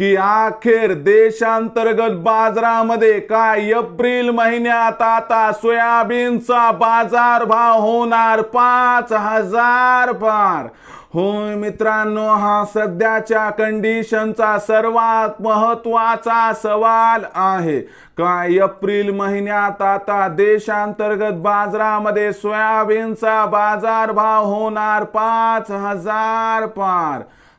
की अखेर देशांतर्गत बाजारामध्ये काय एप्रिल महिन्यात आता सोयाबीनचा बाजार भाव होणार पाच हजार पार. होय मित्रांनो हा सध्याच्या कंडिशनचा सर्वात महत्त्वाचा सवाल आहे. काय एप्रिल महिन्यात आता देशांतर्गत बाजारामध्ये सोयाबीनचा बाजार भाव होणार पाच हजार पार?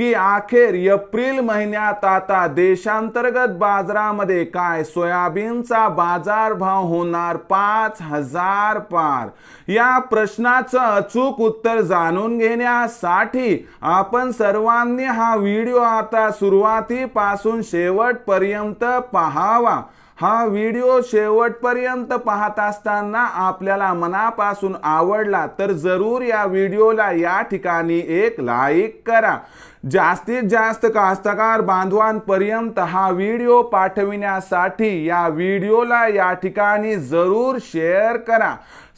की अखेर एप्रिल महिन्यात आता देशांतर्गत बाजारामध्ये काय? सोयाबीनचा बाजार भाव होणार पाच हजार पार. या प्रश्नाचं अचूक उत्तर जाणून घेण्यासाठी आपण सर्वांनी हा व्हिडिओ आता सुरुवातीपासून शेवटपर्यंत पाहावा. हा व्हिडिओ शेवटपर्यंत पाहत असताना आपल्याला मनापासून आवडला तर जरूर या व्हिडिओला या ठिकाणी एक लाईक करा. जास्तीत जास्त कास्तकार बांधवांपर्यंत हा व्हिडिओ पाठविण्यासाठी या व्हिडिओला या ठिकाणी जरूर शेअर करा.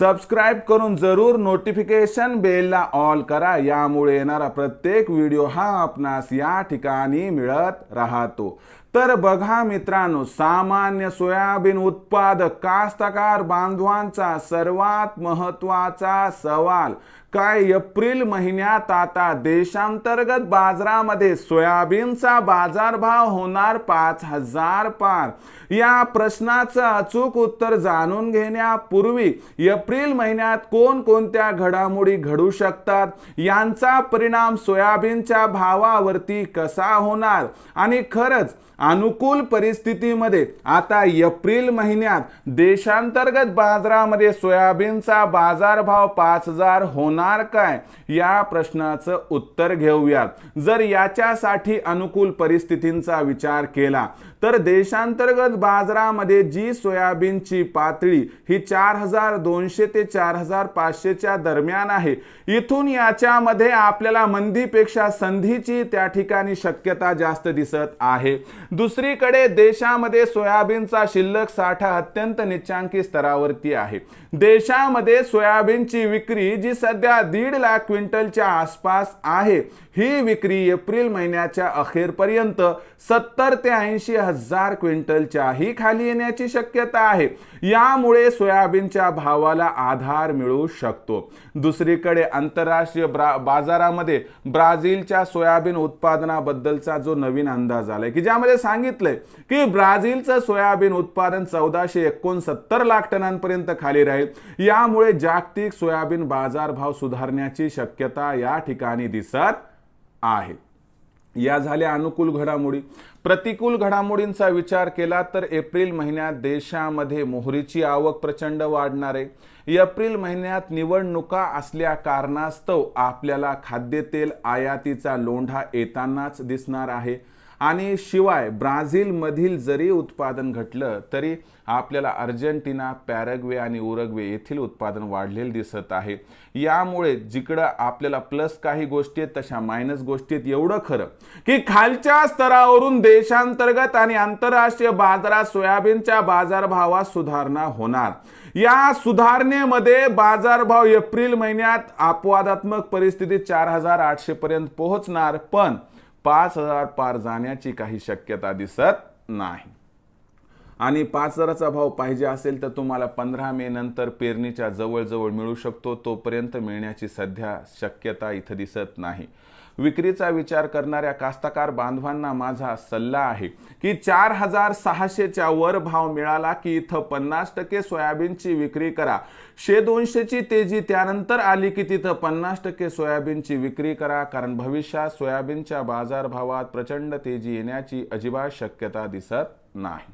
सबस्क्राईब करून जरूर नोटिफिकेशन बेलला ऑल करा. यामुळे येणारा प्रत्येक व्हिडिओ हा आपणास या ठिकाणी मिळत राहतो. तर बघा मित्रांनो सामान्य सोयाबीन उत्पादक कास्तकार बांधवांचा सर्वात महत्त्वाचा सवाल काय एप्रिल महिन्यात आता देशांतर्गत बा बाजारामध्ये सोयाबीनचा बाजारभाव होणार पाच हजार पार. या प्रश्नाचं अचूक उत्तर जाणून घेण्यापूर्वी एप्रिल महिन्यात कोणकोणत्या घडामोडी घडू शकतात? यांचा परिणाम सोयाबीनच्या भावावरती कसा होणार? आणि खरंच अनुकूल परिस्थितीमध्ये आता एप्रिल महिन्यात देशांतर्गत बाजारामध्ये सोयाबीनचा बाजारभाव पाच हजार होणार काय या प्रश्नाचं उत्तर घेऊयात. जर याच्यासाठी अनुकूल परिस्थितींचा विचार केला तर देशांतर्गत बाजारामध्ये जी सोयाबीनची पातळी ही चार हजार दोनशे ते चार हजार पाचशेच्या दरम्यान आहे. इथून याच्यामध्ये आपल्याला मंदीपेक्षा संधीची त्या ठिकाणी शक्यता जास्त दिसत आहे. दुसरीकडे देशामध्ये सोयाबीनचा शिल्लक साठा अत्यंत निच्चांकी स्तरावरती आहे. देशामध्ये सोयाबीनची विक्री जी सध्या दीड लाख क्विंटलच्या आसपास आहे ही विक्री एप्रिल महिन्याच्या अखेरपर्यंत सत्तर ते ऐंशी हजार क्विंटलच्याही खाली येण्याची शक्यता आहे. यामुळे सोयाबीनच्या भावाला आधार मिळू शकतो. दुसरीकडे आंतरराष्ट्रीय ब्रा बाजारामध्ये ब्राझीलच्या सोयाबीन उत्पादनाबद्दलचा जो नवीन अंदाज आलाय की ज्यामध्ये सांगितलंय की ब्राझीलचं सोयाबीन उत्पादन चौदाशे एकोणसत्तर लाख टनांपर्यंत खाली राहील. यामुळे जागतिक सोयाबीन बाजारभाव सुधारण्याची शक्यता या ठिकाणी दिसत आहे. या झाल्या अनुकूल घडामोडी. प्रतिकूल घडामोडींचा विचार केला तर एप्रिल महिन्यात देशामध्ये मोहरीची आवक प्रचंड वाढणार. आहे एप्रिल महिन्यात निवडणुका असल्या कारणास्तव आपल्याला खाद्यतेल आयातीचा लोंढा येतानाच दिसणार आहे. आणि शिवाय ब्राझीलमधील जरी उत्पादन घटलं तरी आपल्याला अर्जेंटिना पॅरग्वे आणि उरग्वे येथील उत्पादन वाढलेलं दिसत आहे. यामुळे जिकडं आपल्याला प्लस काही गोष्टी आहेत तशा मायनस गोष्टी आहेत. एवढं खरं की खालच्या स्तरावरून देशांतर्गत आणि आंतरराष्ट्रीय बाजारात सोयाबीनच्या बाजारभावात सुधारणा होणार. या सुधारणेमध्ये बाजारभाव एप्रिल महिन्यात अपवादात्मक परिस्थितीत चार हजार आठशे पर्यंत पोहोचणार पण पाच हजार पार जाण्याची काही शक्यता दिसत नाही. आणि पाच हजाराचा भाव पाहिजे असेल तर तुम्हाला पंधरा मे नंतर पेरणीच्या जवळजवळ मिळू शकतो. तोपर्यंत मिळण्याची सध्या शक्यता इथं दिसत नाही. विक्रीचा विचार करणाऱ्या कास्तकार बांधवांना माझा सल्ला आहे की चार हजार सहाशेच्या वर भाव मिळाला की इथं पन्नास टक्के सोयाबीनची विक्री करा. शे दोनशेची तेजी त्यानंतर आली की तिथं पन्नास टक्के सोयाबीनची विक्री करा. कारण भविष्यात सोयाबीनच्या बाजारभावात प्रचंड तेजी येण्याची अजिबात शक्यता दिसत नाही.